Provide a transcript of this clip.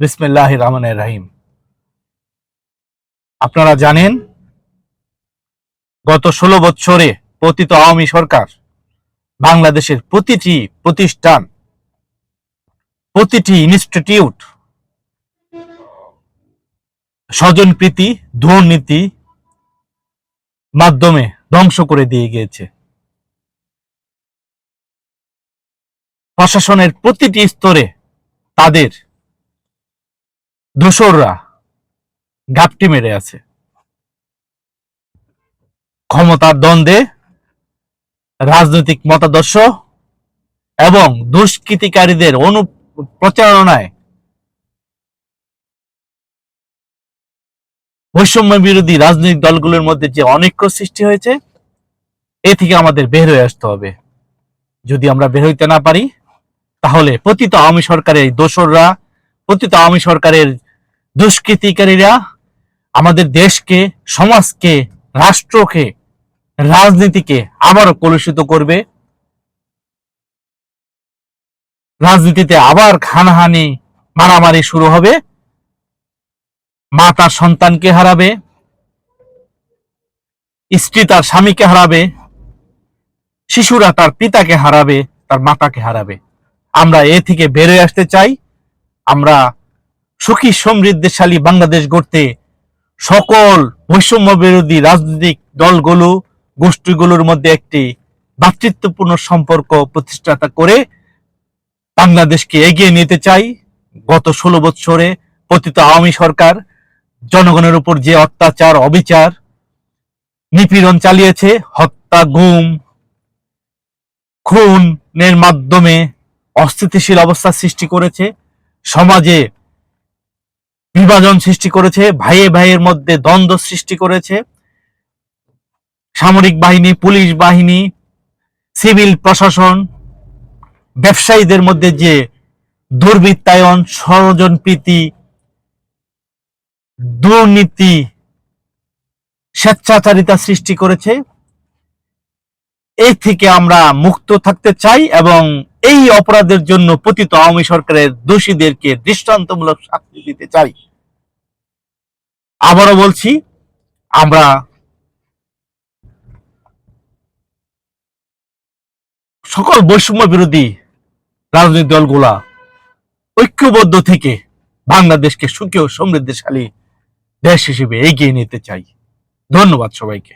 বিসমিল্লাহ রহমানের রাহিম। আপনারা জানেন, গত ষোলো বছরে পতিত আওয়ামী সরকার বাংলাদেশের প্রতিটি প্রতিষ্ঠান, প্রতিটি ইনস্টিটিউট, স্বজনপ্রীতি, দুর্নীতি মাধ্যমে ধ্বংস করে দিয়ে গিয়েছে। প্রশাসনের প্রতিটি স্তরে তাদের দোসররা ঘাপটি মেরে আছে। ক্ষমতার দ্বন্দ্বে রাজনৈতিক মতাদর্শ এবং দুষ্কৃতিকারীদের অনুপ্রচারণায় বৈষম্য বিরোধী রাজনৈতিক দলগুলোর মধ্যে যে অনৈক্য সৃষ্টি হয়েছে, এ থেকে আমাদের বের হয়ে আসতে হবে। যদি আমরা বের হইতে না পারি, তাহলে পতিত আওয়ামী সরকারের দোসররা, পতিত আওয়ামী সরকারের দুষ্কৃতিকারীরা আমাদের দেশকে, সমাজকে, রাষ্ট্রকে, রাজনীতিকে আবারও কলুষিত করবে। রাজনীতিতে আবার খানাহানি মারামারি শুরু হবে। মা তার সন্তানকে হারাবে। স্ত্রী তার স্বামীকে হারাবে। শিশুরা তার পিতাকে হারাবে, তার মাতাকে হারাবে। আমরা এ থেকে বেরোয় আসতে চাই। আমরা সুখী, সমৃদ্ধিশালী বাংলাদেশ গড়তে সকল বৈষম্য বিরোধী রাজনৈতিক দলগুলো, গোষ্ঠীগুলোর মধ্যে একটি ভ্রাতৃত্বপূর্ণ সম্পর্ক প্রতিষ্ঠাতা করে বাংলাদেশকে এগিয়ে নিতে চাই। গত ষোলো বৎসরে পতিত আওয়ামী সরকার জনগণের উপর যে অত্যাচার, অবিচার, নিপীড়ন চালিয়েছে, হত্যা, গুম খুনের মাধ্যমে অস্থিতিশীল অবস্থা সৃষ্টি করেছে। সমাজে বিভাজন সৃষ্টি করেছে, ভাইয়ে ভাইয়ের মধ্যে দ্বন্দ্ব সৃষ্টি করেছে। সামরিক বাহিনী, পুলিশ বাহিনী, সিভিল প্রশাসন, ব্যবসায়ীদের মধ্যে যে দুর্বৃত্তায়ন ষড়যন্ত্রীতি দুর্নীতি, স্বেচ্ছাচারিতা সৃষ্টি করেছে এই থেকে আমরা মুক্ত থাকতে চাই এবং এই অপরাধের জন্য পতিত আওয়ামী সরকারের দোষীদেরকে দৃষ্টান্তমূলক শাস্তি দিতে চাই। আবারও বলছি, আমরা সকল বৈষম্য বিরোধী রাজনৈতিক দলগুলা ঐক্যবদ্ধ থেকে বাংলাদেশকে সুখী ও সমৃদ্ধিশালী দেশ হিসেবে এগিয়ে নিতে চাই। ধন্যবাদ সবাইকে।